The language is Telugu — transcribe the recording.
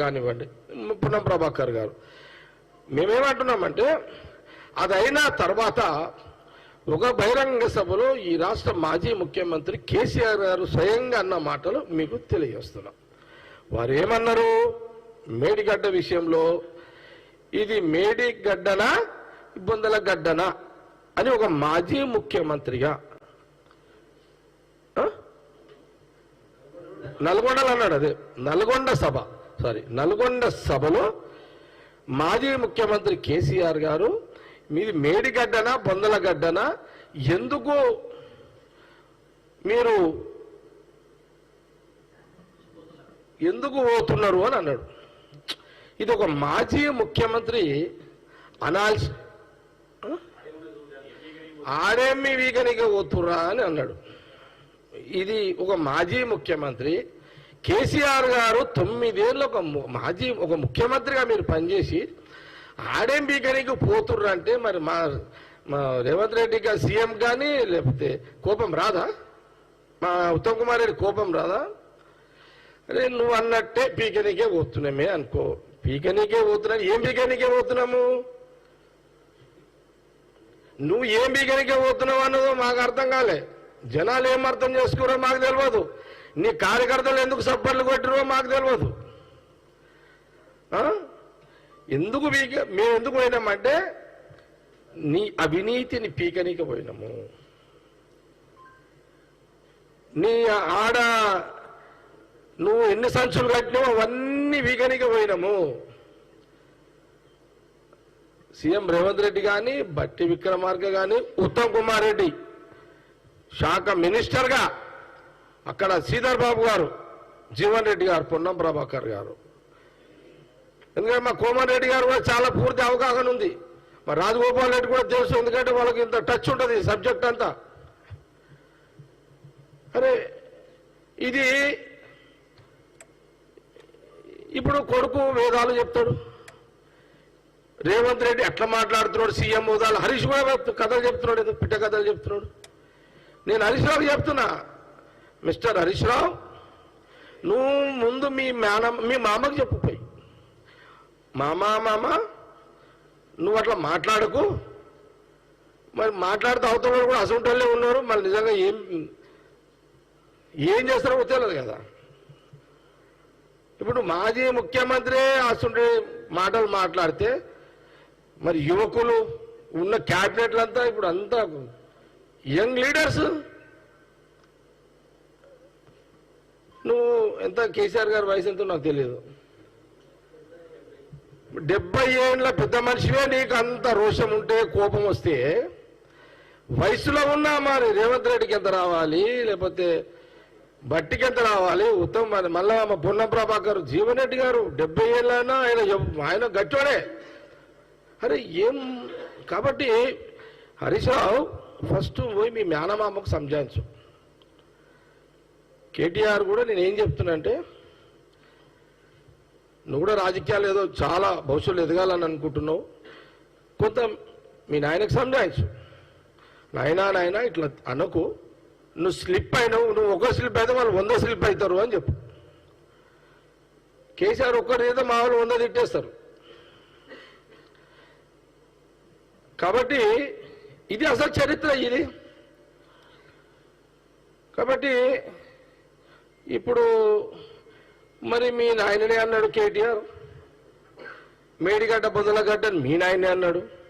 కానివ్వండి. పున్నం ప్రభాకర్ గారు. మేమేమంటున్నామంటే అది అయిన తర్వాత ఒక బహిరంగ సభలో ఈ రాష్ట్ర మాజీ ముఖ్యమంత్రి కేసీఆర్ గారు స్వయంగా అన్న మాటలు మీకు తెలియజేస్తున్నాం. వారు ఏమన్నారు మేడిగడ్డ విషయంలో ఇది మేడిగడ్డనా బొందల గడ్డనా అని ఒక మాజీ ముఖ్యమంత్రిగా నల్గొండలు అన్నాడు అదే నల్గొండ సభ. సారీ నల్గొండ సభలో మాజీ ముఖ్యమంత్రి కేసీఆర్ గారు మీది మేడిగడ్డనా బొందలగడ్డనా ఎందుకు మీరు ఎందుకు పోతున్నారు అని అన్నాడు. ఇది ఒక మాజీ ముఖ్యమంత్రి అనాల్సి ఆడేమి వీగనిగా పోతురా అని అన్నాడు. ఇది ఒక మాజీ ముఖ్యమంత్రి కేసీఆర్ గారు తొమ్మిదేళ్ళు ఒక మాజీ ఒక ముఖ్యమంత్రిగా మీరు పనిచేసి ఆడేం బీకనికి పోతుర్రు అంటే మరి మా మా రేవంత్ రెడ్డి గారు సీఎం కానీ లేకపోతే కోపం రాదా? మా ఉత్తమ్ కుమార్ రెడ్డి కోపం రాదా? అరే నువ్వు అన్నట్టే పీకనికే పోతున్నామే అనుకో. పీకనికే పోతున్నా ఏం పీకనికే పోతున్నాము? నువ్వు ఏం పీకనికే పోతున్నావు అన్నదో మాకు అర్థం కాలే. జనాలు ఏం అర్థం చేసుకోరో మాకు తెలియదు. నీ కార్యకర్తలు ఎందుకు సబ్బర్లు కొట్టిరో మాకు తెలియదు. ఎందుకు పీక మేము ఎందుకు పోయినామంటే నీ అవినీతిని పీకనీకి పోయినాము నీ ఆడ నువ్వు ఎన్ని సంచులు కట్టినావు అవన్నీ వీకనికి పోయినాము సీఎం రేవంత్ రెడ్డి కానీ బట్టి విక్రమార్క కానీ ఉత్తమ్ కుమార్ రెడ్డి శాఖ మినిస్టర్గా అక్కడ శ్రీధర్ బాబు గారు జీవన్ రెడ్డి గారు పొన్నం ప్రభాకర్ గారు. ఎందుకంటే మా కోమన్ రెడ్డి గారు కూడా చాలా పూర్తి అవగాహన ఉంది. మా రాజగోపాల్ రెడ్డి కూడా తెలుసు ఎందుకంటే వాళ్ళకి ఇంత టచ్ ఉంటుంది ఈ సబ్జెక్ట్ అంతా. అరే ఇది ఇప్పుడు కొడుకు వేదాలు చెప్తాడు. రేవంత్ రెడ్డి ఎట్లా మాట్లాడుతున్నాడు సీఎం హోదాలు? హరీష్ కూడా కథలు చెప్తున్నాడు ఏదో పిట్ట కథలు చెప్తున్నాడు. నేను హరీష్ రావు చెప్తున్నా. మిస్టర్ హరీష్ రావు నువ్వు ముందు మీ మేన మీ మామకు చెప్పుపోయి మామా మామ నువ్వు అట్లా మాట్లాడకు. మరి మాట్లాడుతూ అవతల వాళ్ళు కూడా అసంటోళ్ళే ఉన్నారు. మళ్ళీ నిజంగా ఏం ఏం చేస్తారో తెలియదు కదా. ఇప్పుడు మాజీ ముఖ్యమంత్రి అసంటి మాటలు మాట్లాడితే మరి యువకులు ఉన్న క్యాబినెట్లంతా ఇప్పుడు అంతా యంగ్ లీడర్స్? నువ్వు ఎంత కేసీఆర్ గారి వయసు ఎంతో నాకు తెలియదు డెబ్బై ఏళ్ళ పెద్ద మనిషివే నీకు అంత రోషం ఉంటే కోపం వస్తే వయసులో ఉన్నా మరి రేవంత్ రెడ్డికి ఎంత రావాలి లేకపోతే బట్టికి ఎంత రావాలి ఉత్తమ్ మరి మళ్ళా మా పొన్న ప్రభాకర్ జీవన్ రెడ్డి గారు డెబ్బై ఏళ్ళైనా ఆయన ఆయన గట్టోడే అరే ఏం కాబట్టి హరీష్ రావు ఫస్ట్ పోయి మీ మేనమామకు సంజాయించు. కేటీఆర్ కూడా నేను ఏం చెప్తున్నా అంటే నువ్వు కూడా రాజకీయాలు ఏదో చాలా భవిష్యత్తులో ఎదగాలని అనుకుంటున్నావు. కొంత మీ నాయనకు సంజాయించు. నాయనా నాయనా ఇట్లా అనకు. నువ్వు స్లిప్ అయినావు నువ్వు ఒక స్లిప్ అయితే వాళ్ళు వంద స్లిప్ అవుతారు అని చెప్పు. కేసీఆర్ ఒక్కరి ఏదో మా వాళ్ళు వంద తిట్టేస్తారు. కాబట్టి ఇది అసలు చరిత్ర ఇది. కాబట్టి ఇప్పుడు మరి మీ నాయననే అన్నాడు కేటీఆర్. మేడిగడ్డ బొదలగడ్డ మీ నాయనే అన్నాడు.